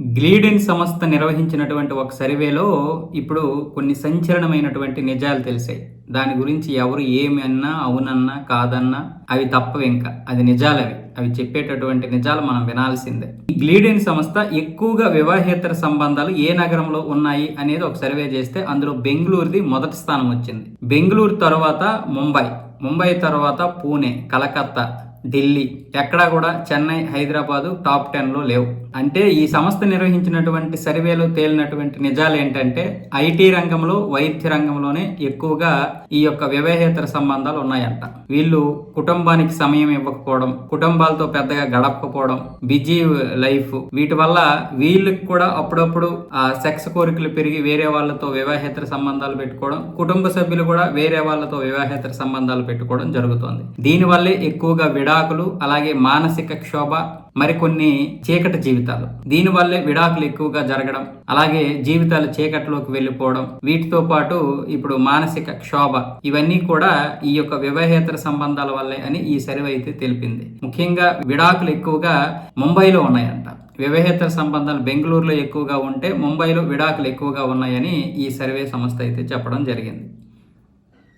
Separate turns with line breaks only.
Gleeden సంస్థ నిర్వహించినటువంటి ఒక సర్వేలో ఇప్పుడు కొన్ని సంచలనమైనటువంటి నిజాలు తెలిసాయి. దాని గురించి ఎవరు ఏమి అన్నా అవునన్నా కాదన్నా అవి తప్పవి ఇంకా. అది నిజాలవి అవి. చెప్పేటటువంటి నిజాలు మనం వినాల్సిందే. ఈ గ్లీడెన్ సంస్థ ఎక్కువగా వివాహేతర సంబంధాలు ఏ నగరంలో ఉన్నాయి అనేది ఒక సర్వే చేస్తే అందులో బెంగళూరుది మొదటి స్థానం వచ్చింది. బెంగళూరు తర్వాత ముంబై ముంబై తర్వాత పూణే కలకత్తా. ఢిల్లీ. ఎక్కడా కూడా చెన్నై హైదరాబాదు టాప్ టెన్లో లేవు. అంటే ఈ సంస్థ నిర్వహించినటువంటి సర్వేలో తేలినటువంటి నిజాలు ఏంటంటే ఐటీ రంగంలో వైద్య రంగంలోనే ఎక్కువగా ఈ యొక్క వివాహేతర సంబంధాలు ఉన్నాయంట. వీళ్ళు కుటుంబానికి సమయం ఇవ్వకపోవడం కుటుంబాలతో పెద్దగా గడపకపోవడం బిజీ లైఫ్ వీటి వల్ల వీళ్ళకి కూడా అప్పుడప్పుడు ఆ సెక్స్ కోరికలు పెరిగి వేరే వాళ్ళతో వివాహేతర సంబంధాలు పెట్టుకోవడం కుటుంబ సభ్యులు కూడా వేరే వాళ్ళతో వివాహేతర సంబంధాలు పెట్టుకోవడం జరుగుతుంది. దీనివల్లే ఎక్కువగా విడాకులు అలాగే మానసిక క్షోభ మరికొన్ని చీకటి జీవితాలు. దీనివల్లే విడాకులు ఎక్కువగా జరగడం అలాగే జీవితాలు చీకటిలోకి వెళ్ళిపోవడం వీటితో పాటు ఇప్పుడు మానసిక క్షోభ. ఇవన్నీ కూడా ఈ యొక్క వివాహేతర సంబంధాల వల్లే అని ఈ సర్వే అయితే తెలిపింది. ముఖ్యంగా విడాకులు ఎక్కువగా ముంబైలో ఉన్నాయంట. వివాహేతర సంబంధాలు బెంగళూరులో ఎక్కువగా ఉంటే ముంబైలో విడాకులు ఎక్కువగా ఉన్నాయని ఈ సర్వే సంస్థ అయితే చెప్పడం జరిగింది.